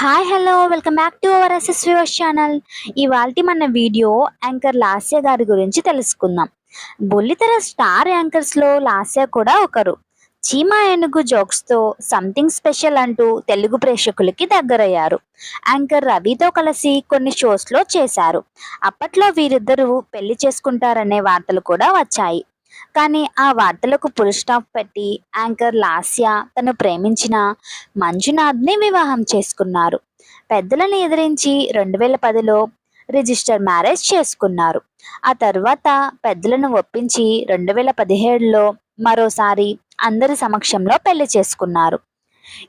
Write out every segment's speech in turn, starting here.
Hi hello welcome back to our SS viewers channel ఇవాళ మన video anchor Lasya గారి గురించి తెలుసుకుందాం. బుల్లితెర స్టార్ యాంకర్స్లో లాస్య కూడా ఒకరు. చీమా ఏనుగు జోక్స్తో సంథింగ్ స్పెషల్ అంటూ తెలుగు ప్రేక్షకులకి దగ్గరయ్యారు. యాంకర్ రవితో కలిసి కొన్ని షోస్లో చేశారు. అప్పట్లో వీరిద్దరూ పెళ్ళి చేసుకుంటారనే వార్తలు కూడా వచ్చాయి. కానీ ఆ వార్తలకు పుల్ స్టాప్ పెట్టి యాంకర్ లాస్య తను ప్రేమించిన మంజునాథ్ని వివాహం చేసుకున్నారు. పెద్దలను ఎదిరించి రెండు వేల పదిలో రిజిస్టర్ మ్యారేజ్ చేసుకున్నారు. ఆ తర్వాత పెద్దలను ఒప్పించి రెండు వేల పదిహేడులో మరోసారి అందరి సమక్షంలో పెళ్ళి చేసుకున్నారు.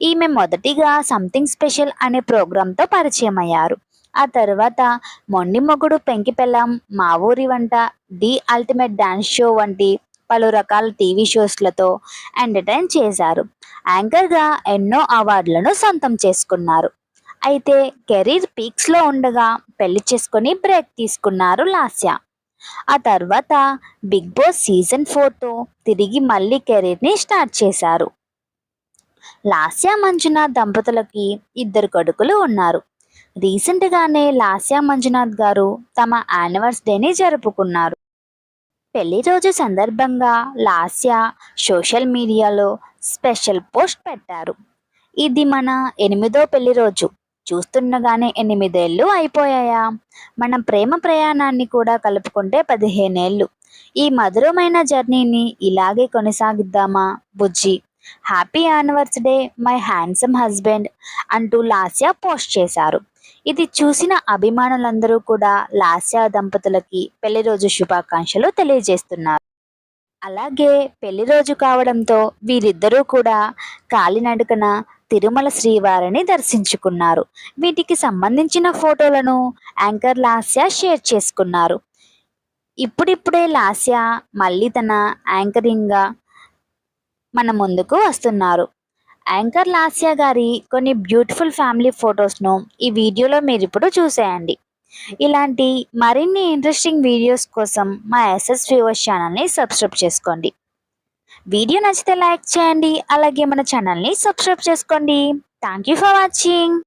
ఈమె మొదటిగా సంథింగ్ స్పెషల్ అనే ప్రోగ్రాంతో పరిచయం అయ్యారు ఆ తర్వాత మొండి మొగుడు పెంకి పెళ్ళాం మా ఊరి వంట ది అల్టిమేట్ డాన్స్ షో వంటి పలు రకాల టీవీ షోస్లతో ఎంటర్టైన్ చేశారు. యాంకర్గా ఎన్నో అవార్డులను సొంతం చేసుకున్నారు. అయితే కెరీర్ పీక్స్లో ఉండగా పెళ్ళి చేసుకొని బ్రేక్ తీసుకున్నారు లాస్య. ఆ తర్వాత బిగ్ బాస్ సీజన్ ఫోర్తో తిరిగి మళ్ళీ కెరీర్ని స్టార్ట్ చేశారు. లాస్య మంజున దంపతులకి ఇద్దరు కొడుకులు ఉన్నారు. రీసెంట్గానే లాస్యా మంజునాథ్ గారు తమ యానివర్సరీని జరుపుకున్నారు. పెళ్ళి రోజు సందర్భంగా లాస్యా సోషల్ మీడియాలో స్పెషల్ పోస్ట్ పెట్టారు. ఇది మన ఎనిమిదో పెళ్ళి రోజు. చూస్తుండగానే ఎనిమిదేళ్ళు అయిపోయాయా? మన ప్రేమ ప్రయాణాన్ని కూడా కలుపుకుంటే పదిహేనేళ్ళు. ఈ మధురమైన జర్నీని ఇలాగే కొనసాగిద్దామా బుజ్జి? Happy anniversary my handsome husband అంటూ లాస్యా పోస్ట్ చేశారు. ఇది చూసిన అభిమానులందరూ కూడా లాస్య దంపతులకి పెళ్ళి రోజు శుభాకాంక్షలు తెలియజేస్తున్నారు. అలాగే పెళ్ళి రోజు కావడంతో వీరిద్దరూ కూడా కాలినడకన తిరుమల శ్రీవారిని దర్శించుకున్నారు. వీటికి సంబంధించిన ఫోటోలను యాంకర్ లాస్య షేర్ చేసుకున్నారు. ఇప్పుడిప్పుడే లాస్య మళ్ళీ తన యాంకరింగ్గా మన ముందుకు వస్తున్నారు. యాంకర్ లాస్య గారి కొన్ని బ్యూటిఫుల్ ఫ్యామిలీ ఫొటోస్ను ఈ వీడియోలో మీరు ఇప్పుడు చూసేయండి. ఇలాంటి మరిన్ని ఇంట్రెస్టింగ్ వీడియోస్ కోసం మా ఎస్ఎస్ వ్యూవర్స్ ఛానల్ని సబ్స్క్రైబ్ చేసుకోండి. వీడియో నచ్చితే లైక్ చేయండి అలాగే మన ఛానల్ని సబ్స్క్రైబ్ చేసుకోండి. Thank you for watching.